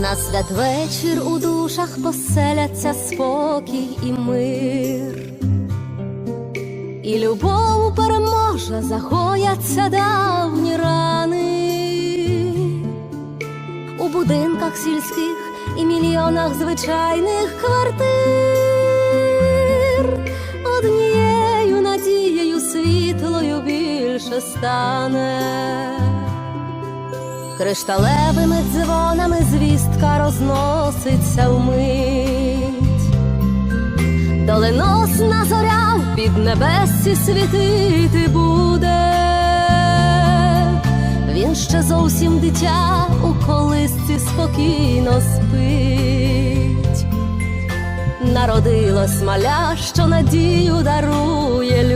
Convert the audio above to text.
На святвечір у душах поселяться спокій і мир, і любов переможе, загояться давні рани у будинках сільських і мільйонах звичайних квартир. Однією надією світлою більше стане. Кришталевими дзвонами розноситься вмить. Доленосна зоря в піднебесці світити буде. Він ще зовсім дитя у колисці спокійно спить. Народилось маля, що надію дарує.